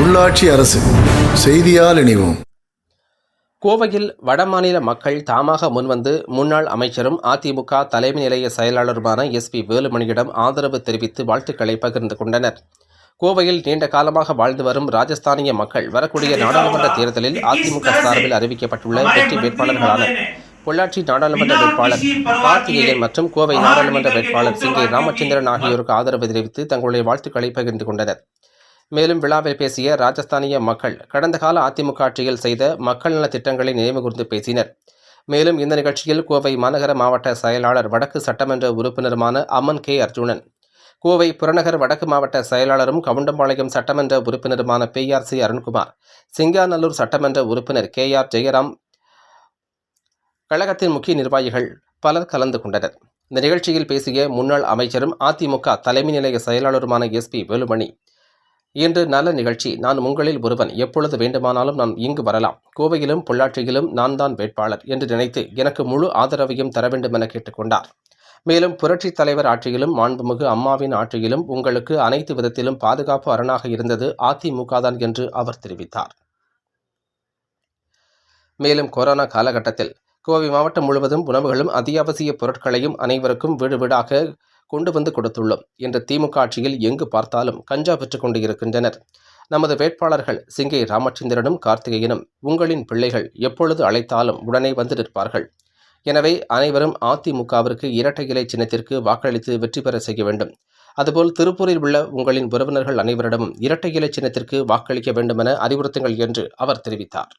உள்ளாட்சி அரசு செய்தியால் இணைவோம். கோவையில் வடமாநில மக்கள் தாமாக முன்வந்து முன்னாள் அமைச்சரும் அதிமுக தலைமை நிலைய செயலாளருமான எஸ்பி வேலுமணியிடம் ஆதரவு தெரிவித்து வாழ்த்துக்களை பகிர்ந்து கொண்டனர். கோவையில் நீண்ட காலமாக வாழ்ந்து வரும் ராஜஸ்தானிய மக்கள் வரக்கூடிய நாடாளுமன்ற தேர்தலில் அதிமுக சார்பில் அறிவிக்கப்பட்டுள்ள வெற்றி வேட்பாளர்களான பொள்ளாச்சி நாடாளுமன்ற வேட்பாளர் கார்த்திகேயன் மற்றும் கோவை நாடாளுமன்ற வேட்பாளர் சிங்கை ராமச்சந்திரன் ஆகியோருக்கு ஆதரவு தெரிவித்து தங்களுடைய வாழ்த்துக்களை பகிர்ந்து கொண்டனர். மேலும் விழாவில் பேசிய ராஜஸ்தானிய மக்கள் கடந்த கால அதிமுக ஆட்சியில் செய்த மக்கள் நல திட்டங்களை நினைவு கூர்ந்து பேசினர். மேலும் இந்த நிகழ்ச்சியில் கோவை மாநகர மாவட்ட செயலாளர் வடக்கு சட்டமன்ற உறுப்பினருமான அம்மன் கே. அர்ஜுனன் கோவை புறநகர் வடக்கு மாவட்ட செயலாளரும் கவுண்டம்பாளையம் சட்டமன்ற உறுப்பினருமான P. R. C. Arunkumar Singanallur சட்டமன்ற உறுப்பினர் கே. ஆர். ஜெயராம் கழகத்தின் முக்கிய நிர்வாகிகள் பலர் கலந்து கொண்டனர். இந்த நிகழ்ச்சியில் பேசிய முன்னாள் அமைச்சரும் அதிமுக தலைமை நிலைய செயலாளருமான எஸ்பி வேலுமணி இன்று நல்ல நிகழ்ச்சி. நான் உங்களில் ஒருவன். எப்பொழுது வேண்டுமானாலும் நான் இங்கு வரலாம். கோவையிலும் பொள்ளாச்சியிலும் நான் தான் வேட்பாளர் என்று நினைத்து எனக்கு முழு ஆதரவையும் தர வேண்டும் என கேட்டுக்கொண்டார். மேலும் புரட்சித் தலைவர் ஆட்சியிலும் மாண்புமிகு அம்மாவின் ஆட்சியிலும் உங்களுக்கு அனைத்து விதத்திலும் பாதுகாப்பு அரணாக இருந்தது அதிமுக தான் என்று அவர் தெரிவித்தார். மேலும் கொரோனா காலகட்டத்தில் கோவை மாவட்டம் முழுவதும் உணவுகளும் அத்தியாவசிய பொருட்களையும் அனைவருக்கும் வீடு வீடாக கொண்டு வந்து கொடுத்துள்ளோம் என்ற திமுக ஆட்சியில் எங்கு பார்த்தாலும் கஞ்சா பெற்றுக் கொண்டிருக்கின்றனர். நமது வேட்பாளர்கள் சிங்கை ராமச்சந்திரனும் கார்த்திகேயனும் உங்களின் பிள்ளைகள் எப்பொழுது அழைத்தாலும் உடனே வந்து நிற்பார்கள். எனவே அனைவரும் அதிமுகவிற்கு இரட்டை இலை சின்னத்திற்கு வாக்களித்து வெற்றி பெற செய்ய வேண்டும். அதுபோல் திருப்பூரில் உள்ள உங்களின் உறவினர்கள் அனைவரிடமும் இரட்டை இலை சின்னத்திற்கு வாக்களிக்க வேண்டுமென அறிவுறுத்துங்கள் என்று அவர் தெரிவித்தார்.